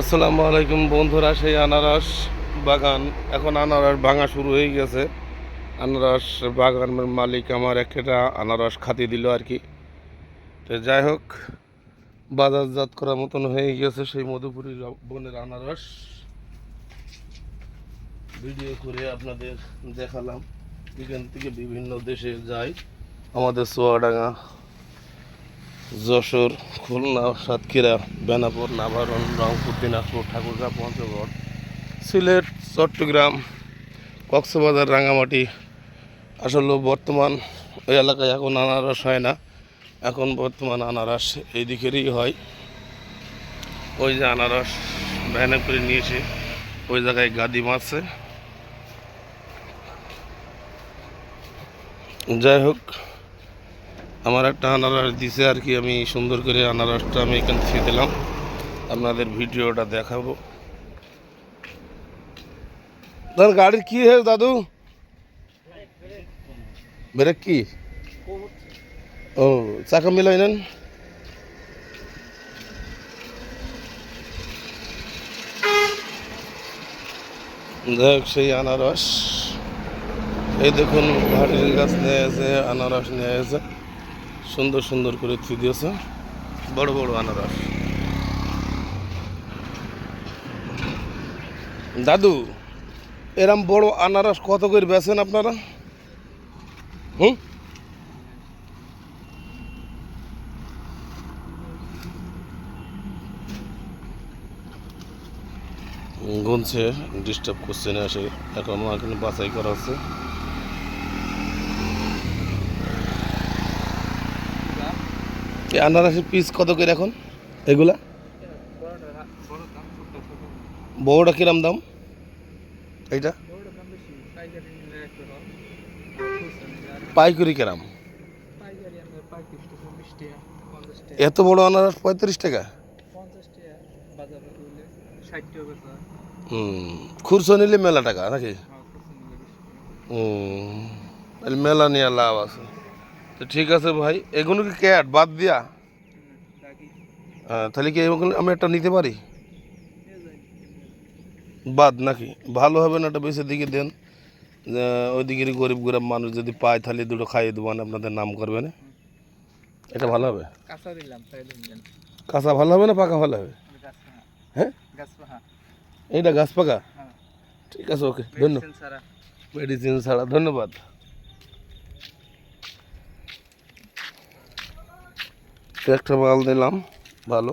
আসসালামু আলাইকুম বন্ধুরা, সেই আনারস বাগান। এখন আনারস ভাঙা শুরু হয়ে গেছে। আনারস বাগানের মালিক আমার একটা আনারস খাতি দিল আর কি। তো যাই হোক, বাজারজাত করার মতন হয়ে গেছে সেই মধুপুরী বনের আনারস। ভিডিও করে আপনাদের দেখালাম। এখান থেকে বিভিন্ন দেশে যায় আমাদের চুয়াডাঙ্গা যশোর, খুলনা, সাতক্ষীরা বেনাপুর নাভারণ, রংপুর, দিনাজপুর, ঠাকুরগাঁ, পঞ্চগড়, সিলেট, চট্টগ্রাম, কক্সবাজার রাঙামাটি আসলে বর্তমান ওই এলাকায় এখন আনারস হয় না। এখন বর্তমান আনারস এই দিকেরই হয়। ওই যে আনারস ভ্যানে করে নিয়েছে, ওই জায়গায় গাদি মারছে। যাই হোক আমার একটা আনারস দিছে আর কি, আমি সুন্দর করে আনারসটা আমি এখান থেকে দিলাম। আপনাদের ভিডিওটা দেখাবো। দাদা গাড়ির কি হয়েছে দাদু? ব্রেক কি? ও, চাকা মিলাই নেন। যাই সেই আনারস। এই দেখুন ভাটির গাছ নিয়ে এসে আনারস নিয়ে এসে সুন্দর সুন্দর করে থুই দিয়েছে। বড় বড় আনারস। দাদু, এরম বড় আনারস কত করে বেচেন আপনারা? হুম? গুনছে ডিস্টার্ব করছে না এসে এখন এখানে বাছাই করা হচ্ছে এই আনারসের পিস কত করে এখন? এগুলা? বড়টা কিরাম দাম? এইটা? পাইকারি কিরাম? এত বড় আনারস পঁয়ত্রিশ টাকা? খুরসো নিলে মেলা টাকা নাকি? মেলা নিয়ে লাভ আছে। তো ঠিক আছে ভাই এগুলো কি ক্যাট বাদ দিয়া। হ্যাঁ, তাহলে কি এগুলো আমি একটা নিতে পারি? বাদ নাকি? ভালো হবে না একটা বেশি দিকে দেন। ওই দিকের গরিব গরিব মানুষ যদি পায় তাহলে দুটো খাইয়ে দেবেন আপনাদের নাম করবে না। এটা ভালো হবে? কাঁচা ভালো হবে না পাকা ভালো হবে? হ্যাঁ? এইটা গাছ পাকা? হ্যাঁ। ঠিক আছে ওকে ধন্যবাদ। মেডিসিন ছাড়া ধন্যবাদ। একটা মাল দিলাম ভালো।